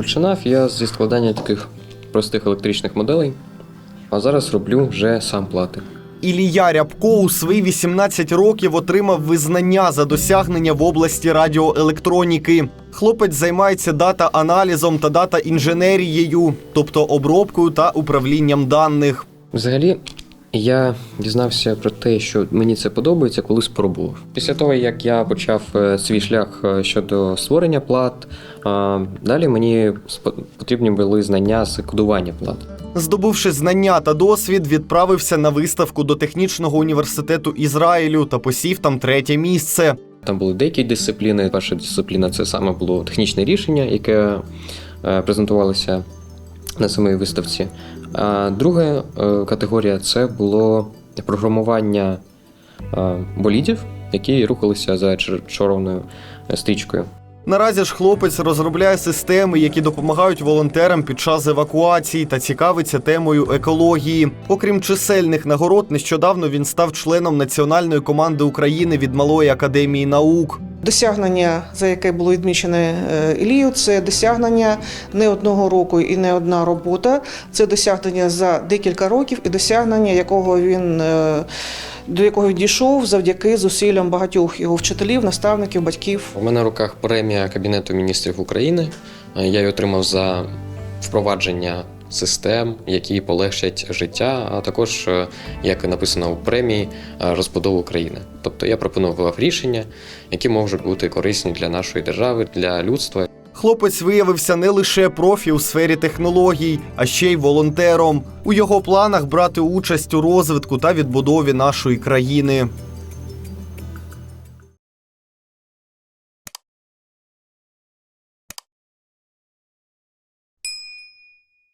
Починав я зі складання таких простих електричних моделей, а зараз роблю вже сам плати. Ілія Рябко у свої 18 років отримав визнання за досягнення в області радіоелектроніки. Хлопець займається дата-аналізом та дата-інженерією, тобто обробкою та управлінням даних. Взагалі, я дізнався про те, що мені це подобається, коли спробував. Після того, як я почав е, свій шлях е, щодо створення плат, е, далі мені потрібні були знання з кодування плат. Здобувши знання та досвід, відправився на виставку до технічного університету Ізраїлю та посів там третє місце. Там були деякі дисципліни. Перша дисципліна це саме було технічне рішення, яке презентувалося на самій виставці. А друга е, категорія це було програмування е, болідів, які рухалися за чорною е, стрічкою. Наразі ж хлопець розробляє системи, які допомагають волонтерам під час евакуації та цікавиться темою екології. Окрім чисельних нагород, нещодавно він став членом національної команди України від Малої академії наук. Досягнення, за яке було відмічене е, Ілію, це досягнення не одного року і не одна робота. Це досягнення за декілька років і досягнення, якого він е, до якого він дійшов завдяки зусиллям багатьох його вчителів, наставників, батьків. У мене в руках премія Кабінету міністрів України. Е, Я її отримав за впровадження систем, які полегшать життя, а також, е, як написано у премії, е, розбудову країни. Тобто я пропонував рішення, які можуть бути корисні для нашої держави, для людства. Хлопець виявився не лише профі у сфері технологій, а ще й волонтером. У його планах брати участь у розвитку та відбудові нашої країни.